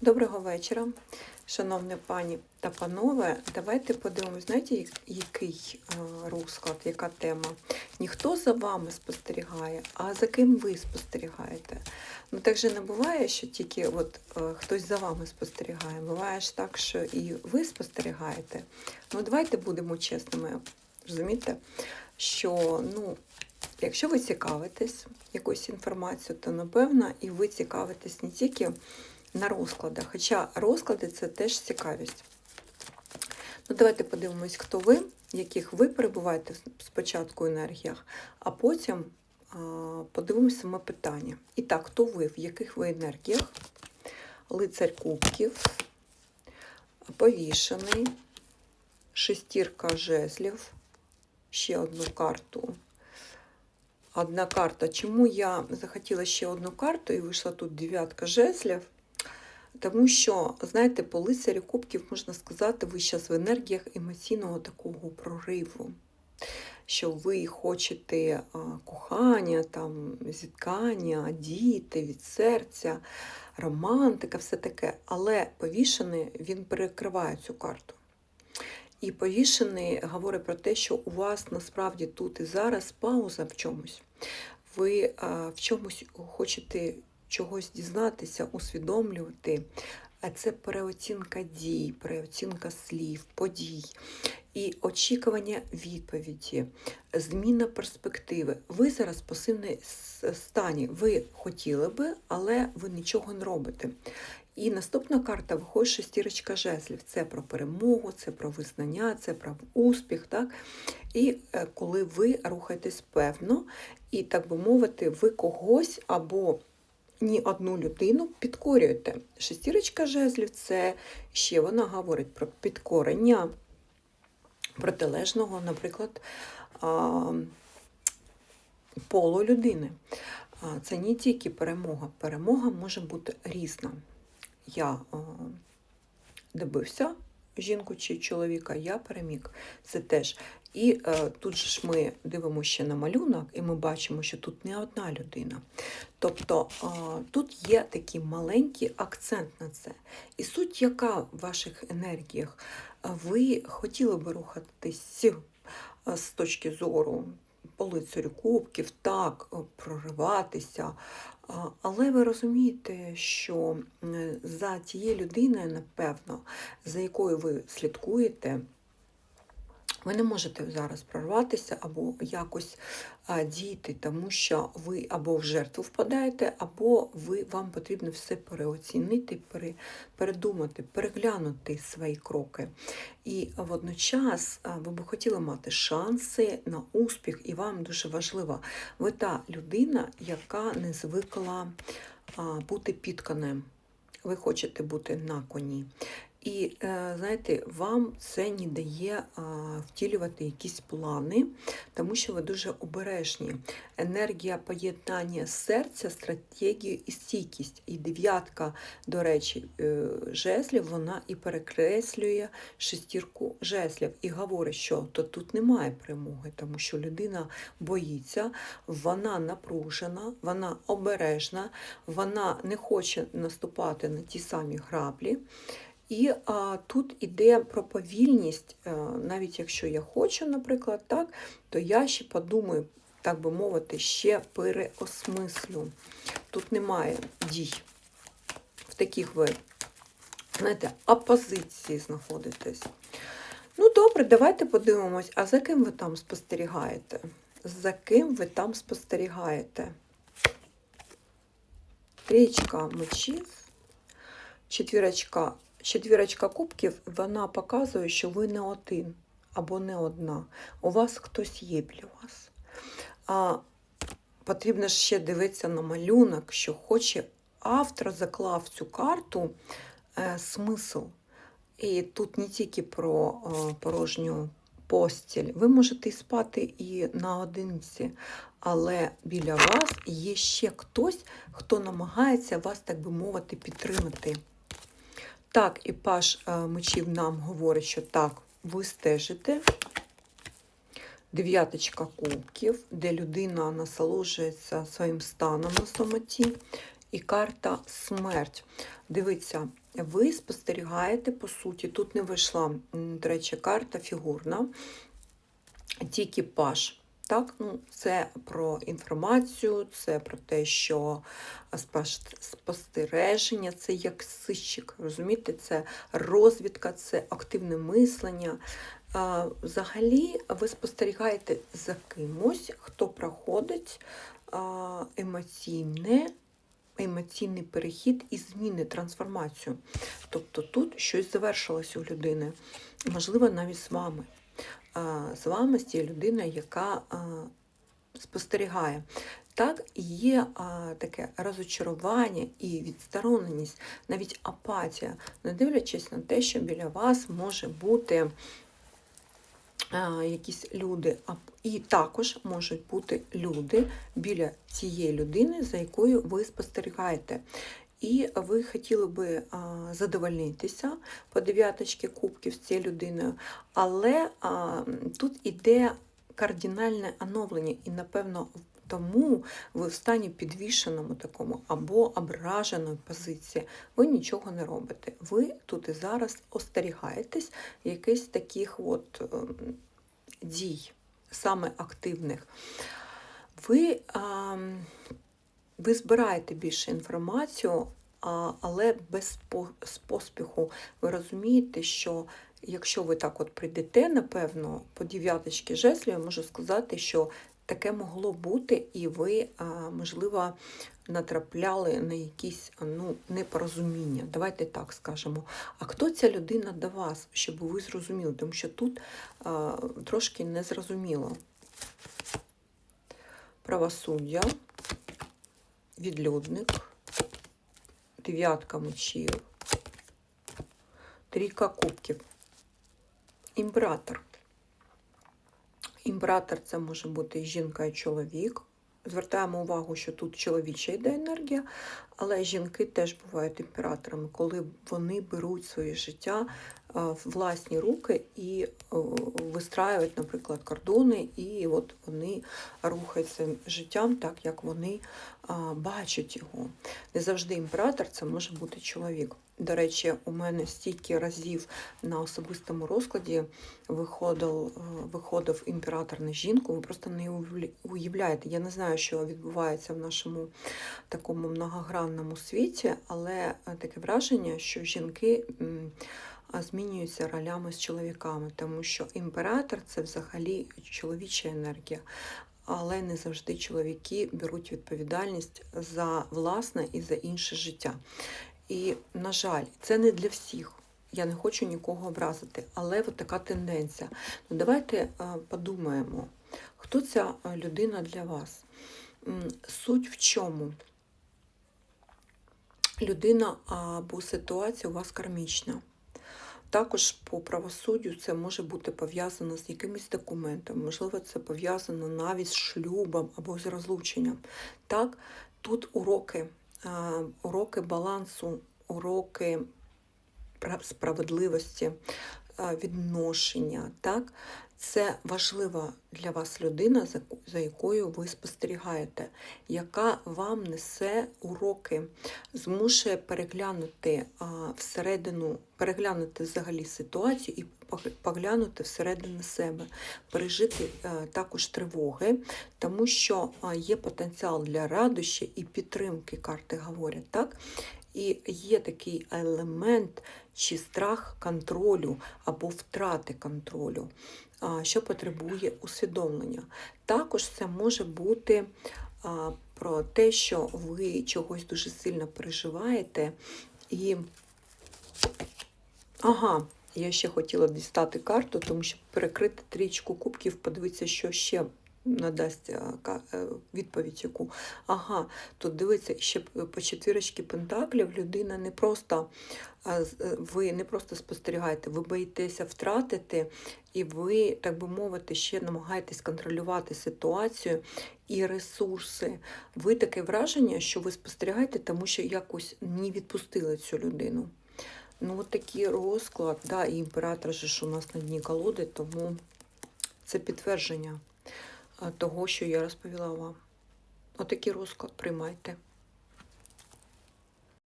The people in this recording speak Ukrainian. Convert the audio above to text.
Доброго вечора, шановні пані та панове. Давайте подивимось, знаєте, який е, розклад, яка тема. Ніхто за вами спостерігає, а за ким ви спостерігаєте. Ну так же не буває, що тільки от, е, хтось за вами спостерігає. Буває ж так, що і ви спостерігаєте. Ну давайте будемо чесними, розумієте, що ну, якщо ви цікавитесь якоюсь інформацією, то напевно і ви цікавитесь не тільки на розкладах. Хоча розклади це теж цікавість. Ну, давайте подивимось, хто ви, яких ви перебуваєте спочатку в енергіях, а потім а, подивимося саме питання. І так, хто ви, в яких ви енергіях? Лицарь кубків, повішений, шестірка жезлів, ще одну карту. Одна карта. Чому я захотіла ще одну карту і вийшла тут дев'ятка жезлів? Тому що, знаєте, по лицарю кубків можна сказати, ви зараз в енергіях емоційного такого прориву. Що ви хочете кохання, там, зіткання, діти від серця, романтика, все таке. Але повішений він перекриває цю карту. І повішений говорить про те, що у вас насправді тут і зараз пауза в чомусь. Ви в чомусь хочете чогось дізнатися, усвідомлювати. А це переоцінка дій, переоцінка слів, подій і очікування відповіді, зміна перспективи. Ви зараз в пасивній стані. Ви хотіли би, але ви нічого не робите. І наступна карта виходить шестірочка жезлів. Це про перемогу, це про визнання, це про успіх. Так? І е, коли ви рухаєтесь певно, і, так би мовити, ви когось або ні одну людину підкорюєте. Шестірочка жезлів це ще вона говорить про підкорення протилежного, наприклад, полу людини. Це не тільки перемога. Перемога може бути різна. Я добився жінку чи чоловіка, я переміг. Це теж. І е, тут ж ми дивимося ще на малюнок, і ми бачимо, що тут не одна людина. Тобто а, тут є такий маленький акцент на це. І суть, яка в ваших енергіях, ви хотіли би рухатись з точки зору по лицарю кубків, так, прориватися. Але ви розумієте, що за тією людиною, напевно, за якою ви слідкуєте, ви не можете зараз прорватися або якось діяти, тому що ви або в жертву впадаєте, або ви, вам потрібно все переоцінити, пере, передумати, переглянути свої кроки. І водночас ви б хотіли мати шанси на успіх, і вам дуже важливо, ви та людина, яка не звикла бути під конем. Ви хочете бути на коні. І е, знаєте, вам це не дає втілювати якісь плани, тому що ви дуже обережні. Енергія поєднання серця, стратегію і стійкість. І дев'ятка, до речі, е, жезлів, вона і перекреслює шестірку жезлів і говорить, що то тут немає перемоги, тому що людина боїться, вона напружена, вона обережна, вона не хоче наступати на ті самі граблі. І а, тут іде про повільність, е, навіть якщо я хочу, наприклад, так, то я ще подумаю, так би мовити, ще переосмислю. Тут немає дій. В таких ви, знаєте, опозиції знаходитесь. Ну, добре, давайте подивимось, а за ким ви там спостерігаєте? За ким ви там спостерігаєте? Трічка мечів, четвірочка четвірочка кубків, вона показує, що ви не один або не одна. У вас хтось є біля вас. А потрібно ще дивитися на малюнок, що хоче автор заклав цю карту е, смисл. І тут не тільки про е, порожню постіль. Ви можете спати і наодинці, але біля вас є ще хтось, хто намагається вас, так би мовити, підтримати. Так, і паш е, мечів нам говорить, що так, ви стежите. Дев'яточка кубків, де людина насолоджується своїм станом на самоті. і карта смерть. Дивіться, ви спостерігаєте, по суті, тут не вийшла, до речі, карта фігурна, тільки паш. Так, ну, це про інформацію, це про те, що спостереження, це як сищик, розумієте, це розвідка, це активне мислення. Взагалі, ви спостерігаєте за кимось, хто проходить емоційне, емоційний перехід і зміни, трансформацію. Тобто тут щось завершилося у людини, можливо, навіть з вами. З вами з тією людиною, яка спостерігає. Так, є а, таке розочарування і відстороненість, навіть апатія, не дивлячись на те, що біля вас може бути а, якісь люди, а, і також можуть бути люди біля цієї людини, за якою ви спостерігаєте. І ви хотіли би задовольнитися по дев'яточки кубків з цією людиною, але тут іде кардинальне оновлення, і, напевно, тому ви в стані підвішеному такому або ображеної позиції. Ви нічого не робите. Ви тут і зараз остерігаєтесь якихось таких от ем, дій, саме активних. Ви, ви збираєте більше інформацію, але без поспіху. Ви розумієте, що якщо ви так от прийдете, напевно, по дев'яточки жезлів, я можу сказати, що таке могло бути, і ви, можливо, натрапляли на якісь ну, непорозуміння. Давайте так скажемо. А хто ця людина до вас, щоб ви зрозуміли? Тому що тут а, трошки незрозуміло. Правосуддя, відлюдник, дев'ятка мечів, трійка кубків, імператор. Імператор це може бути і жінка і чоловік. Звертаємо увагу, що тут чоловіча йде енергія, але жінки теж бувають імператорами, коли вони беруть своє життя в власні руки і вистраюють, наприклад, кордони, і от вони рухаються життям так, як вони бачать його. Не завжди імператор це може бути чоловік. До речі, у мене стільки разів на особистому розкладі виходив, е, виходив імператор на жінку. Ви просто не уявляєте. Я не знаю, що відбувається в нашому такому многогранному світі, але е, таке враження, що жінки змінюються ролями з чоловіками, тому що імператор це взагалі чоловіча енергія. Але не завжди чоловіки беруть відповідальність за власне і за інше життя. І, на жаль, це не для всіх. Я не хочу нікого образити, але от така тенденція. Ну, давайте е, подумаємо, хто ця е, людина для вас. Суть в чому? Людина або ситуація у вас кармічна. Також по правосуддю це може бути пов'язано з якимись документами, можливо, це пов'язано навіть з шлюбом або з розлученням. Так, тут уроки, уроки балансу, уроки справедливості, відношення. Так? Це важлива для вас людина, за якою ви спостерігаєте, яка вам несе уроки, змушує переглянути всередину, переглянути взагалі ситуацію і поглянути всередину себе, пережити е, також тривоги, тому що є потенціал для радощі і підтримки, карти говорять, так? І є такий елемент чи страх контролю або втрати контролю, що потребує усвідомлення. Також це може бути про те, що ви чогось дуже сильно переживаєте і. Ага, я ще хотіла дістати карту, тому що перекрити трічку кубків, подивитися, що ще надасть ка- е, відповідь яку. Ага, тут дивиться ще по четвірочці пентаклів людина не просто е, ви не просто спостерігаєте, ви боїтеся втратити, і ви, так би мовити, ще намагаєтесь контролювати ситуацію і ресурси. Ви таке враження, що ви спостерігаєте, тому що якось не відпустили цю людину. Ну, от такий розклад, да, і імператор же ж у нас на дні колоди, тому це підтвердження того, що я розповіла вам. Отакий розклад приймайте.